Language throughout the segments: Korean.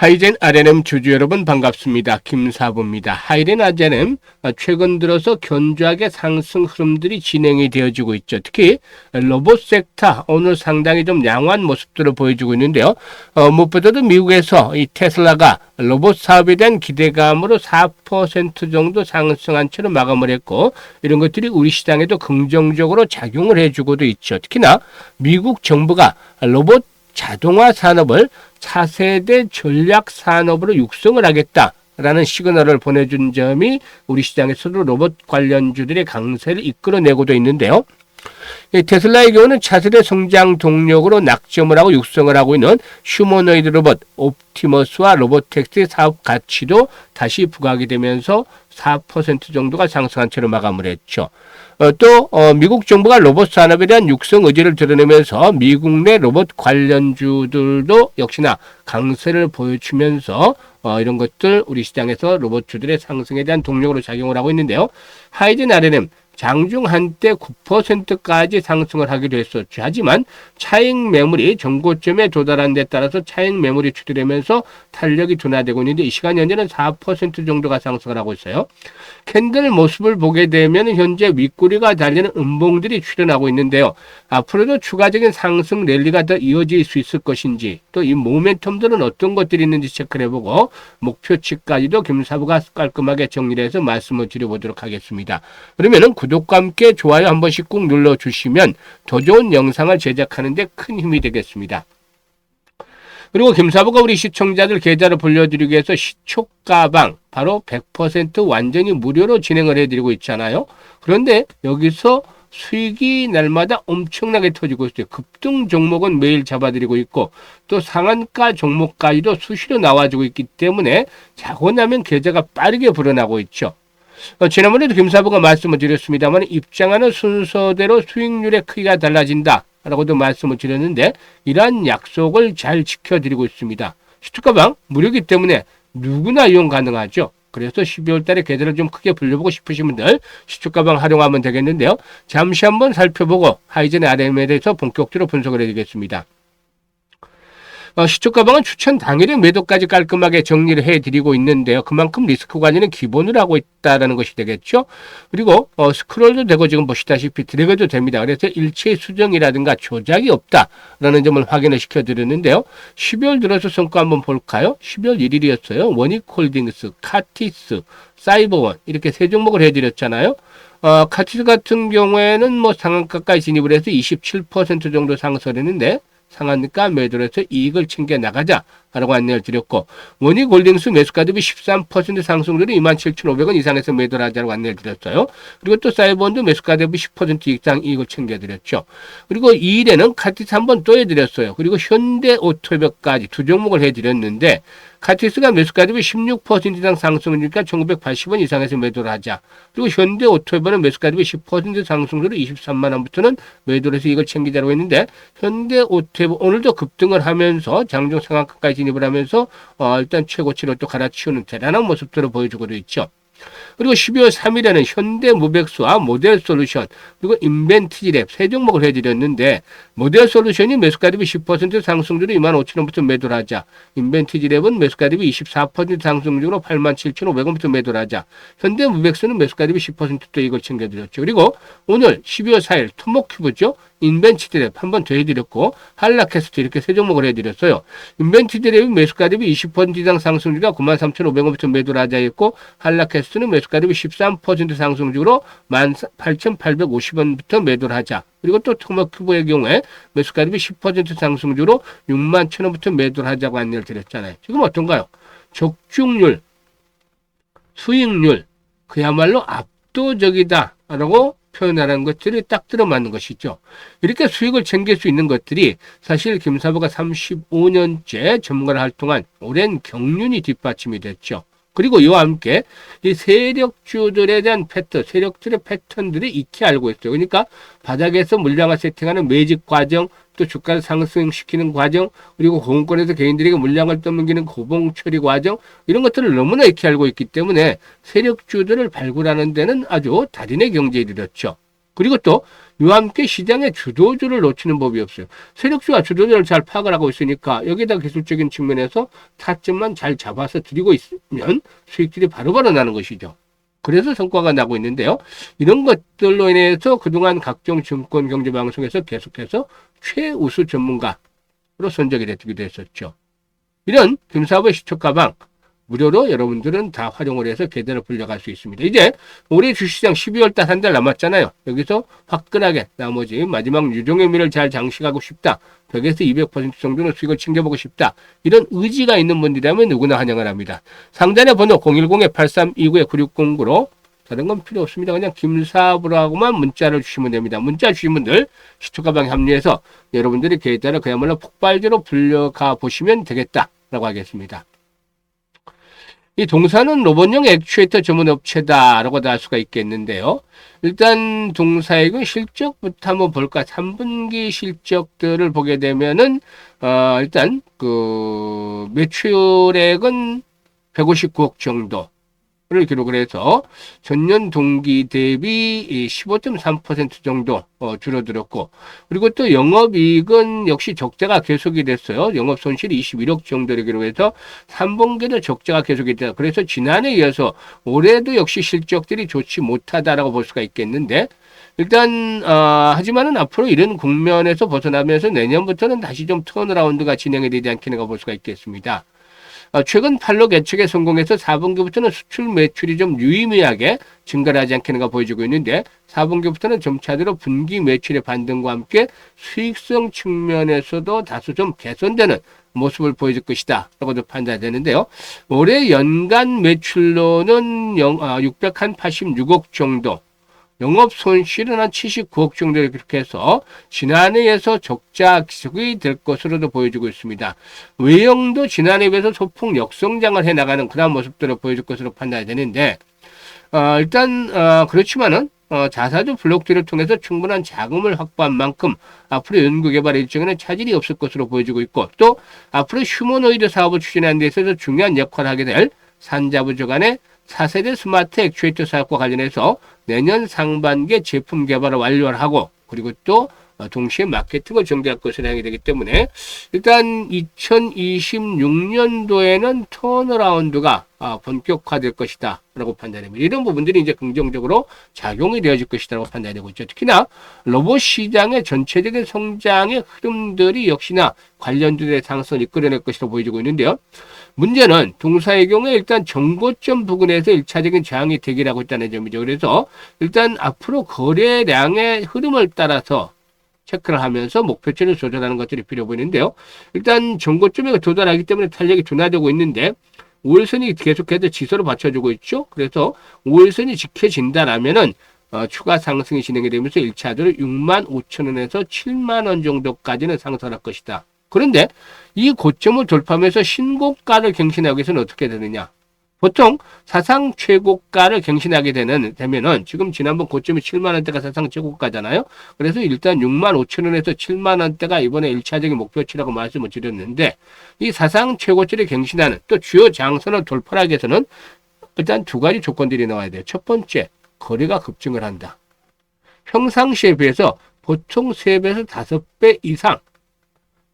하이젠 RNM 주주 여러분 반갑습니다. 김사부입니다. 하이젠 RNM 최근 들어서 견조하게 상승 흐름들이 진행이 되어지고 있죠. 특히 로봇 섹터 오늘 상당히 좀 양호한 모습들을 보여주고 있는데요. 어, 무엇보다도 미국에서 이 테슬라가 로봇 사업에 대한 기대감으로 4% 정도 상승한 채로 마감을 했고 이런 것들이 우리 시장에도 긍정적으로 작용을 해주고도 있죠. 특히나 미국 정부가 로봇 자동화 산업을 차세대 전략 산업으로 육성을 하겠다 라는 시그널을 보내준 점이 우리 시장에서도 로봇 관련주들의 강세를 이끌어내고도 있는데요. 테슬라의 경우는 차세대 성장 동력으로 낙점을 하고 육성을 하고 있는 휴머노이드 로봇 옵티머스와 로보텍스의 사업 가치도 다시 부각이 되면서 4% 정도가 상승한 채로 마감을 했죠. 어, 또 어, 미국 정부가 로봇 산업에 대한 육성 의지를 드러내면서 미국 내 로봇 관련주들도 역시나 강세를 보여주면서 어, 이런 것들 우리 시장에서 로봇주들의 상승에 대한 동력으로 작용을 하고 있는데요. 하이든 아르는 장중 한때 9%까지 상승을 하기도 했었죠. 하지만 차익 매물이 정고점에 도달한 데 따라서 차익 매물이 추출되면서 탄력이 둔화되고 있는데 이 시간 현재는 4% 정도가 상승을 하고 있어요. 캔들 모습을 보게 되면 현재 윗꼬리가 달리는 음봉들이 출현하고 있는데요. 앞으로도 추가적인 상승 랠리가 더 이어질 수 있을 것인지 또 이 모멘텀들은 어떤 것들이 있는지 체크를 해보고 목표치까지도 김사부가 깔끔하게 정리를 해서 말씀을 드려보도록 하겠습니다. 그러면은 구독과 함께 좋아요 한 번씩 꾹 눌러주시면 더 좋은 영상을 제작하는 데 큰 힘이 되겠습니다. 그리고 김사부가 우리 시청자들 계좌를 불려드리기 위해서 시초가방 바로 100% 완전히 무료로 진행을 해드리고 있잖아요. 그런데 여기서 수익이 날마다 엄청나게 터지고 있어요. 급등 종목은 매일 잡아드리고 있고 또 상한가 종목까지도 수시로 나와주고 있기 때문에 자고 나면 계좌가 빠르게 불어나고 있죠. 어, 지난번에도 김사부가 말씀을 드렸습니다만 입장하는 순서대로 수익률의 크기가 달라진다. 라고도 말씀을 드렸는데 이러한 약속을 잘 지켜드리고 있습니다. 시투가방 무료이기 때문에 누구나 이용 가능하죠. 그래서 12월 달에 계좌를 좀 크게 불려보고 싶으신 분들 시투가방 활용하면 되겠는데요. 잠시 한번 살펴보고 하이젠 RM에 대해서 본격적으로 분석을 해드리겠습니다. 어, 시초 가방은 추천 당일에 매도까지 깔끔하게 정리를 해드리고 있는데요. 그만큼 리스크 관리는 기본을 하고 있다는 것이 되겠죠. 그리고 어, 스크롤도 되고 지금 보시다시피 드래그도 됩니다. 그래서 일체 수정이라든가 조작이 없다라는 점을 확인을 시켜드렸는데요. 12월 들어서 성과 한번 볼까요? 12월 1일이었어요. 원익홀딩스, 카티스, 사이버원 이렇게 세 종목을 해드렸잖아요. 어, 카티스 같은 경우에는 뭐 상한가까지 진입을 해서 27% 정도 상승했는데 상한가 매도를 해서 이익을 챙겨 나가자. 라고 안내를 드렸고 원익 골딩스 매수가 대비 13% 상승률이 27,500원 이상에서 매도를 하자고 안내를 드렸어요. 그리고 또 사이버원도 매수가 대비 10% 이상 이익을 챙겨 드렸죠. 그리고 2일에는 카티스 한번 또 해드렸어요. 그리고 현대 오토백까지 두 종목을 해드렸는데 카티스가 매수가 대비 16% 이상 상승이니까 1980원 이상에서 매도를 하자. 그리고 현대 오토백은 매수가 대비 10% 상승률이 23만 원부터는 매도를 해서 이걸 챙기자고 했는데 현대 오토백 오늘도 급등을 하면서 장중 상한가까지 진입을 하면서 어, 일단 최고치를 또 갈아치우는 대단한 모습들을 보여주고 있죠. 그리고 12월 3일에는 현대무백수와 모델 솔루션 그리고 인벤티지랩 세 종목을 해드렸는데 모델 솔루션이 매수가 대비 10% 상승률로 2만 5천 원부터 매도를 하자. 인벤티지랩은 매수가 대비 24% 상승률로 8만 7천 5백원부터 매도를 하자. 현대무백수는 매수가 대비 10%또 이걸 챙겨드렸죠. 그리고 오늘 12월 4일 토목큐브죠. 인벤치 드랩 한번 더 해드렸고 한라캐스트 이렇게 세 종목을 해드렸어요. 인벤치 드랩이 매수가 대비 20% 이상 상승률이라 93,500원부터 매도를 하자 했고 한라캐스트는 매수가 대비 13% 상승률로 18,850원부터 매도를 하자. 그리고 또 토마큐브의 경우에 매수가 대비 10% 상승률로 6만 1,000원부터 매도를 하자고 안내를 드렸잖아요. 지금 어떤가요? 적중률, 수익률, 그야말로 압도적이다라고 표현하는 것들이 딱 들어맞는 것이죠. 이렇게 수익을 챙길 수 있는 것들이 사실 김사부가 35년째 전문가를 활동한 오랜 경륜이 뒷받침이 됐죠. 그리고 이와 함께 이 세력주들에 대한 패턴, 세력들의 패턴들이 익히 알고 있어요. 그러니까 바닥에서 물량을 세팅하는 매직 과정, 또 주가를 상승시키는 과정, 그리고 공권에서 개인들에게 물량을 떠넘기는 고봉 처리 과정, 이런 것들을 너무나 익히 알고 있기 때문에 세력주들을 발굴하는 데는 아주 달인의 이르렀죠. 그리고 또 이와 함께 시장의 주도주를 놓치는 법이 없어요. 세력주와 주도주를 잘 파악을 하고 있으니까 여기다 기술적인 측면에서 타점만 잘 잡아서 드리고 있으면 수익들이 바로바로 나는 것이죠. 그래서 성과가 나고 있는데요. 이런 것들로 인해서 그동안 각종 증권 경제 방송에서 계속해서 최우수 전문가로 선정이 되기도 했었죠. 이런 김사부의 시초 가방 무료로 여러분들은 다 활용을 해서 계좌를 불려갈 수 있습니다. 이제 올해 주시장 12월 달 한 달 남았잖아요. 여기서 화끈하게 나머지 마지막 유종 의미를 잘 장식하고 싶다. 100에서 200% 정도는 수익을 챙겨보고 싶다. 이런 의지가 있는 분들이라면 누구나 환영을 합니다. 상단의 번호 010-8329-9609로 다른 건 필요 없습니다. 그냥 김사부라고만 문자를 주시면 됩니다. 문자 주신 분들 시초가방에 합류해서 여러분들이 계좌를 그야말로 폭발적으로 불려가 보시면 되겠다라고 하겠습니다. 이 동사는 로봇용 액추에이터 전문 업체다라고 할 수가 있겠는데요. 일단 동사액은 실적부터 한번 볼까? 3분기 실적들을 보게 되면은 어 일단 그 매출액은 159억 정도. 를 기록을 해서 전년 동기 대비 15.3% 정도 어, 줄어들었고 그리고 또 영업이익은 역시 적자가 계속이 됐어요. 영업 손실이 21억 정도를 기록해서 3분기도 적자가 계속이 됐다. 그래서 지난해에 이어서 올해도 역시 실적들이 좋지 못하다라고 볼 수가 있겠는데 일단 어, 하지만은 앞으로 이런 국면에서 벗어나면서 내년부터는 다시 좀 턴어라운드가 진행이 되지 않겠는가 볼 수가 있겠습니다. 어, 최근 팔로 개척에 성공해서 4분기부터는 수출 매출이 좀 유의미하게 증가를 하지 않겠는가 보여지고 있는데 4분기부터는 점차대로 분기 매출의 반등과 함께 수익성 측면에서도 다소 좀 개선되는 모습을 보여줄 것이다. 라고도 판단되는데요. 올해 연간 매출로는 686억 정도 영업 손실은 한 79억 정도를 기록해서 지난해에서 적자 기속이 될 것으로도 보여지고 있습니다. 외형도 지난해에 비해서 소폭 역성장을 해나가는 그런 모습들을 보여줄 것으로 판단이 되는데 어, 일단 어, 그렇지만은 어, 자사주 블록들을 통해서 충분한 자금을 확보한 만큼 앞으로 연구개발 일정에는 차질이 없을 것으로 보여지고 있고 또 앞으로 휴머노이드 사업을 추진하는 데 있어서 중요한 역할을 하게 될 산자부조 간의 4세대 스마트 액추에이터 사업과 관련해서 내년 상반기에 제품 개발을 완료를 하고 그리고 또 동시에 마케팅을 전개할 것으로 향이 되기 때문에 일단 2026년도에는 턴어라운드가 아, 본격화될 것이다 라고 판단됩니다. 이런 부분들이 이제 긍정적으로 작용이 되어질 것이다 라고 판단되고 있죠. 특히나 로봇 시장의 전체적인 성장의 흐름들이 역시나 관련들의 상승을 이끌어낼 것이라고 보여지고 있는데요. 문제는 동사의 경우에 일단 정고점 부근에서 일차적인 저항이 대기라고 있다는 점이죠. 그래서 일단 앞으로 거래량의 흐름을 따라서 체크를 하면서 목표치를 조절하는 것들이 필요 보이는데요. 일단 정고점에 도달하기 때문에 탄력이 둔화되고 있는데 5일선이 계속해서 지수로 받쳐주고 있죠. 그래서 5일선이 지켜진다라면은 어, 추가 상승이 진행이 되면서 1차적으로 6만 5천 원에서 7만 원 정도까지는 상승할 것이다. 그런데 이 고점을 돌파하면서 신고가를 갱신하기 위해서는 어떻게 되느냐? 보통 사상 최고가를 갱신하게 되는 되면은 지금 지난번 고점이 7만 원대가 사상 최고가잖아요. 그래서 일단 6만 5천 원에서 7만 원대가 이번에 1차적인 목표치라고 말씀을 드렸는데 이 사상 최고치를 갱신하는 또 주요 장선을 돌파하기 위해서는 일단 두 가지 조건들이 나와야 돼요. 첫 번째, 거래가 급증을 한다. 평상시에 비해서 보통 3배에서 5배 이상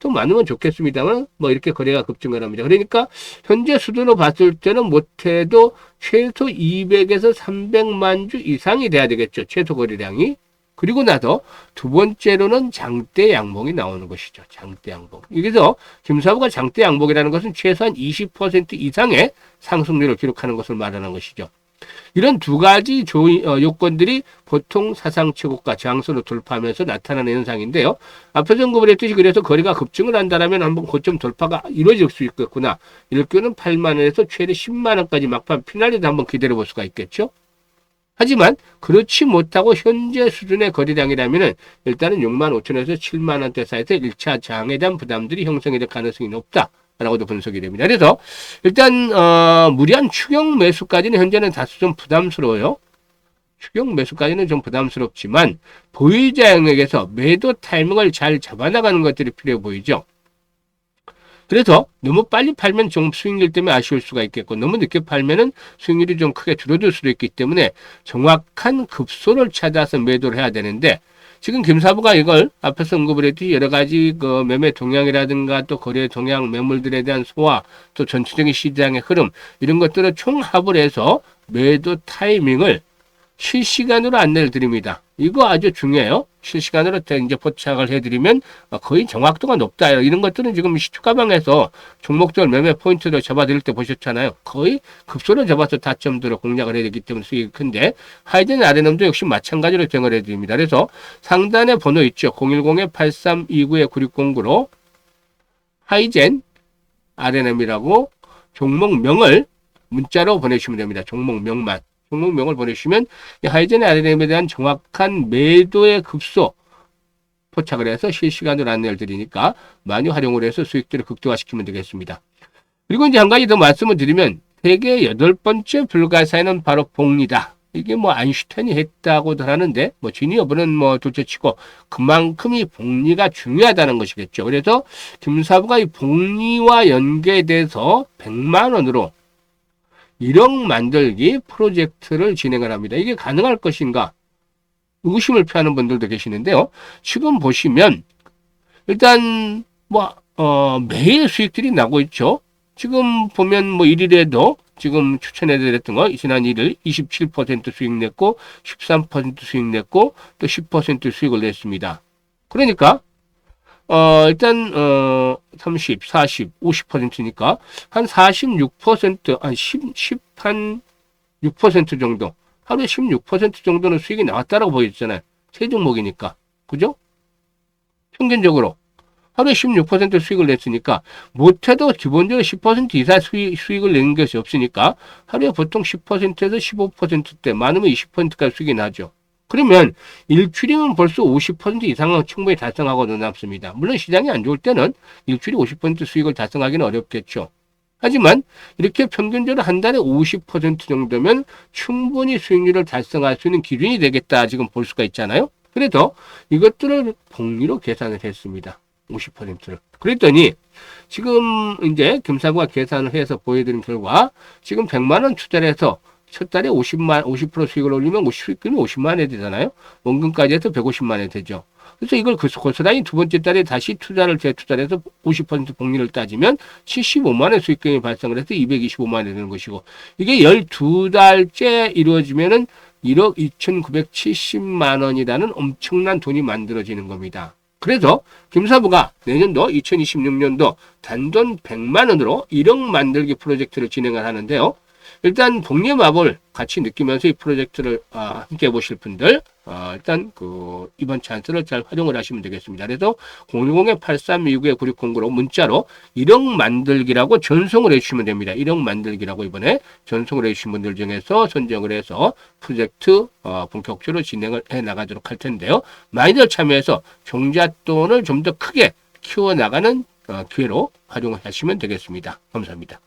또 많으면 좋겠습니다만 뭐 이렇게 거래가 급증을 합니다. 그러니까 현재 수준으로 봤을 때는 못해도 최소 200에서 300만 주 이상이 돼야 되겠죠. 최소 거래량이. 그리고 나서 두 번째로는 장대 양봉이 나오는 것이죠. 장대 양봉. 여기서 김사부가 장대 양봉이라는 것은 최소한 20% 이상의 상승률을 기록하는 것을 말하는 것이죠. 이런 두 가지 조, 어, 요건들이 보통 사상 최고가 장수로 돌파하면서 나타나는 현상인데요. 앞에서 언급을 했듯이 그래서 거리가 급증을 한다면 한번 고점 돌파가 이루어질 수 있겠구나. 이럴 경우는 8만 원에서 최대 10만 원까지 막판 피날리도 한번 기다려 볼 수가 있겠죠. 하지만 그렇지 못하고 현재 수준의 거래량이라면 일단은 6만 5천에서 7만 원대 사이에서 1차 장에 대한 부담들이 형성이 될 가능성이 높다. 라고도 분석이 됩니다. 그래서 일단 어, 무리한 추경 매수까지는 현재는 다소 좀 부담스러워요. 추경 매수까지는 좀 부담스럽지만 보유자에게서 매도 타이밍을 잘 잡아나가는 것들이 필요해 보이죠. 그래서 너무 빨리 팔면 좀 수익률 때문에 아쉬울 수가 있겠고 너무 늦게 팔면은 수익률이 좀 크게 줄어들 수도 있기 때문에 정확한 급소를 찾아서 매도를 해야 되는데 지금 김사부가 이걸 앞에서 언급을 했듯이 여러 가지 그 매매 동향이라든가 또 거래 동향 매물들에 대한 소화 또 전체적인 시장의 흐름 이런 것들을 총합을 해서 매도 타이밍을 실시간으로 안내를 드립니다. 이거 아주 중요해요. 실시간으로 이제 포착을 해드리면 거의 정확도가 높다. 이런 것들은 지금 시초가방에서 종목별 매매 포인트를 잡아드릴 때 보셨잖아요. 거의 급소를 잡아서 다점들을 공략을 해야 되기 때문에 수익이 큰데 하이든 아레넘도 역시 마찬가지로 대응을 해드립니다. 그래서 상단에 번호 있죠. 010-8329-9609로 하이젠 아레넘이라고 종목명을 문자로 보내주시면 됩니다. 종목명만. 종목명을 보내주시면 이 하이젠 아레넘에 대한 정확한 매도의 급소 포착을 해서 실시간으로 안내를 드리니까 많이 활용을 해서 수익들을 극대화시키면 되겠습니다. 그리고 이제 한 가지 더 말씀을 드리면 세계 여덟 번째 불가사의는 바로 복리다. 이게 뭐 아인슈타인이 했다고들 하는데 뭐 진위 여부는 뭐 둘째치고 그만큼 이 복리가 중요하다는 것이겠죠. 그래서 김사부가 이 복리와 연계돼서 100만 원으로 1억 만들기 프로젝트를 진행을 합니다. 이게 가능할 것인가? 의구심을 표하는 분들도 계시는데요. 지금 보시면 일단 뭐 어, 매일 수익들이 나고 있죠. 지금 보면 뭐 1일에도 지금 추천해드렸던 거 지난 1일 27% 수익 냈고 13% 수익 냈고 또 10% 수익을 냈습니다. 그러니까 어, 일단, 어, 30, 40, 50%니까, 한 46%, 한 10, 10, 한 6% 정도, 하루에 16% 정도는 수익이 나왔다라고 보여주잖아요. 세 종목이니까. 그죠? 평균적으로. 하루에 16% 수익을 냈으니까, 못해도 기본적으로 10% 이상 수익, 수익을 내는 것이 없으니까, 하루에 보통 10%에서 15%대, 많으면 20%까지 수익이 나죠. 그러면 일출이면 벌써 50% 이상은 충분히 달성하고 남습니다. 물론 시장이 안 좋을 때는 일출이 50% 수익을 달성하기는 어렵겠죠. 하지만 이렇게 평균적으로 한 달에 50% 정도면 충분히 수익률을 달성할 수 있는 기준이 되겠다 지금 볼 수가 있잖아요. 그래서 이것들을 복리로 계산을 했습니다. 50%를. 그랬더니 지금 이제 김사부가 계산을 해서 보여드린 결과 지금 100만 원 투자를 해서 첫 달에 50만, 50% 수익을 올리면 50, 수익금이 50만 원이 되잖아요. 원금까지 해서 150만 원이 되죠. 그래서 이걸 그 고스란히 두 번째 달에 다시 투자를 재투자를 해서 50% 복리를 따지면 75만 원의 수익금이 발생을 해서 225만 원이 되는 것이고 이게 12달째 이루어지면은 1억 2,970만 원이라는 엄청난 돈이 만들어지는 겁니다. 그래서 김사부가 내년도 2026년도 단돈 100만 원으로 1억 만들기 프로젝트를 진행을 하는데요. 일단 복리의 마블 같이 느끼면서 이 프로젝트를 아, 함께 해보실 분들 아, 일단 그 이번 찬스를 잘 활용을 하시면 되겠습니다. 그래서 010-8329-9609로 문자로 1억 만들기라고 전송을 해주시면 됩니다. 1억 만들기라고 이번에 전송을 해주신 분들 중에서 선정을 해서 프로젝트 어, 본격적으로 진행을 해 나가도록 할 텐데요. 많이들 참여해서 종잣돈을 좀 더 크게 키워나가는 어, 기회로 활용하시면 되겠습니다. 감사합니다.